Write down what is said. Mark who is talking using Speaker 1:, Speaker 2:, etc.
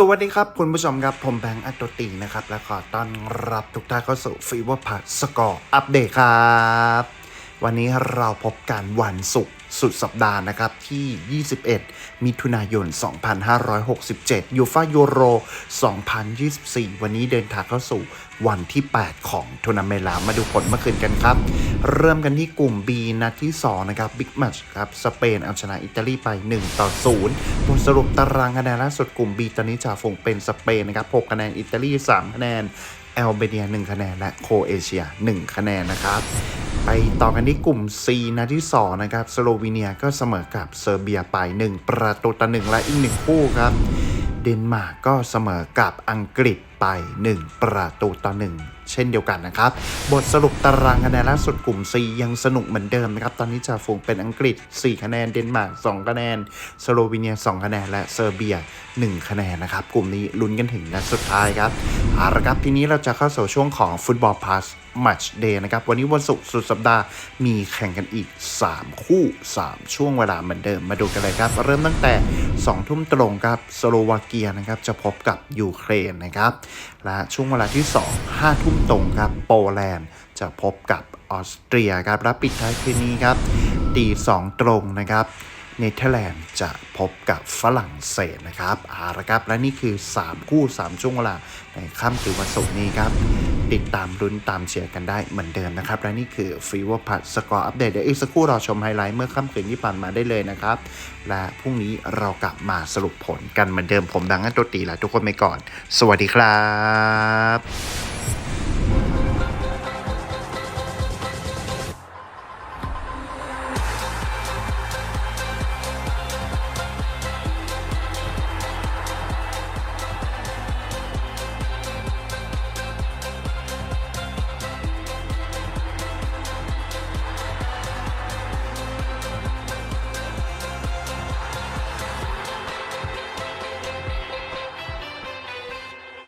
Speaker 1: สวัสดีครับคุณผู้ชมครับ ผมแบงค์อัตโตตีนะครับ และขอต้อนรับทุกท่านเข้าสู่ฟีเวอร์พัทสกอร์อัปเดตครับ วันนี้เราพบกันวันศุกร์สุดสัปดาห์นะครับที่ 21 มิถุนายน 2567 ยูฟายูโร 2024 วันนี้เดินทางเข้าสู่วันที่ 8 ของทัวร์นาเมนต์แล้วมาดูผลเมื่อคืนกันครับ เริ่มกันที่กลุ่ม B นัดที่ 2 นะครับบิ๊กแมช์ครับ สเปนเอาชนะอิตาลีไป 1 ต่อ 0 บทสรุปตารางคะแนนล่าสุดกลุ่ม B ตอนนี้จ่าฝูงเป็นสเปนนะครับ6คะแนนอิตาลี 3 คะแนนแอลเบเนีย 1 คะแนน และโคเอเชีย 1 คะแนนนะครับ ไปต่อกันที่กลุ่ม C นัดที่ 2 นะครับสโลวีเนียก็เสมอกับเซอร์เบียไป 1 ประตูต่อ1และอีก 1 คู่ครับ เดนมาร์กก็เสมอกับอังกฤษไป 1 ประตูต่อ 1 เช่นเดียวกันนะครับ บทสรุปตารางคะแนนล่าสุดกลุ่ม C ยังสนุกเหมือนเดิมนะครับ ตอนนี้จ่าฝูงเป็นอังกฤษ 4 คะแนน เดนมาร์ก 2 คะแนน สโลวีเนีย 2 คะแนน และเซอร์เบีย 1 คะแนนนะครับ กลุ่มนี้ลุ้นกันถึงนัดสุดท้ายครับ เอาละครับทีนี้เราจะเข้าสู่ช่วงของฟุตบอลพาส Match Day นะครับ วันนี้วันศุกร์สุดสัปดาห์มีแข่งกันอีก 3 คู่ 3 ช่วงเวลาเหมือนเดิมมาดูกันเลยครับ เริ่มตั้งแต่ 2 ทุ่มตรงครับสโลวาเกียนะครับจะพบกับยูเครนนะครับ และช่วงเวลาที่ 2 5 ทุ่มตรงครับโปแลนด์จะพบกับออสเตรียครับและปิดท้ายคืนนี้ครับตี2ตรงนะครับ เนเธอร์แลนด์จะพบกับฝรั่งเศสนะครับเอาละครับ และนี่คือ 3 คู่ 3 ช่วงเวลา ในค่ำคืนวันศุกร์นี้ครับ ติดตามรุ้นตามเชียร์กันได้เหมือนเดิมนะครับ และนี่คือฟีเวอร์พัทสกอร์อัปเดต เดี๋ยวอีกสักครู่เราชมไฮไลท์เมื่อค่ำคืนที่ผ่านมาได้เลยนะครับ และพรุ่งนี้เรากลับมาสรุปผลกันเหมือนเดิมผมดังอันโตตีและทุกคนไปก่อน สวัสดีครับ